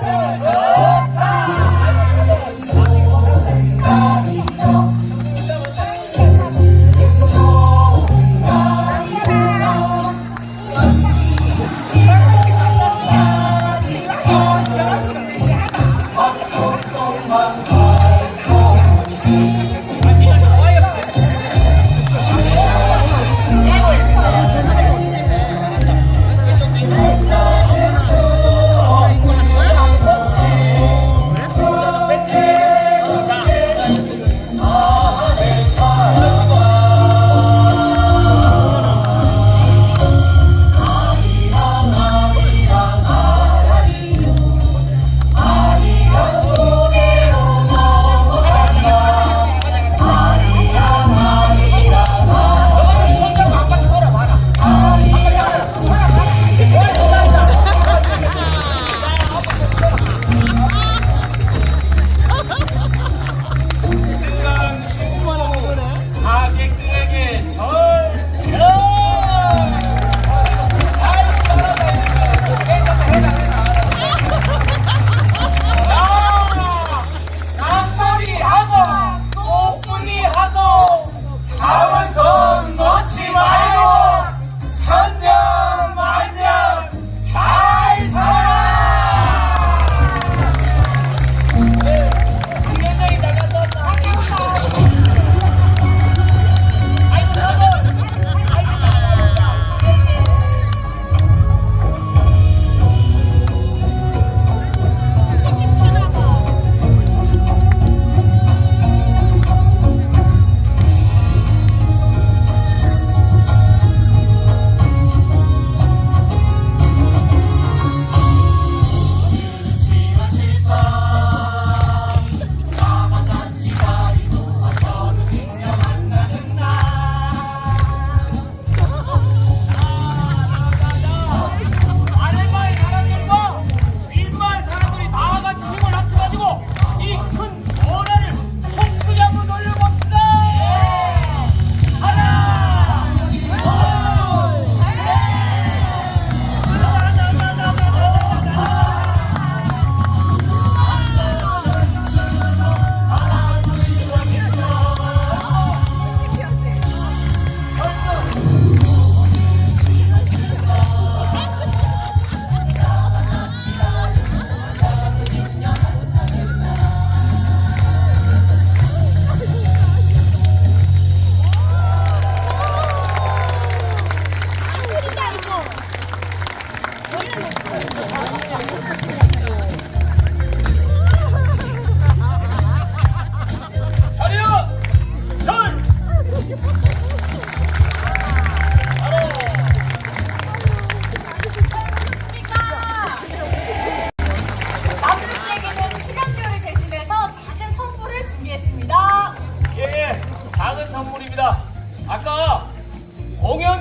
Yes.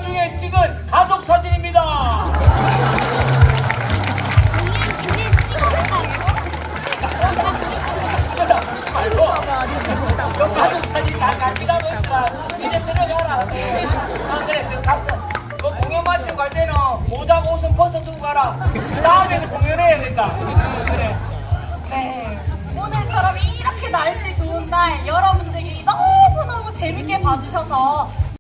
중에 찍은 가족 사진입니다. 하지 말고 너 가족 사진 잘 간직하고 있어. 이제 들어가라. 아 그래 들어갔어. 너 공연 마치고 갈 때는 모자고 옷은 벗어 두고 가라. 다음에는 공연해야 된다. 그래. 네. 오늘처럼 이렇게 날씨 좋은 날 여러분들이 너무너무 재밌게 봐주셔서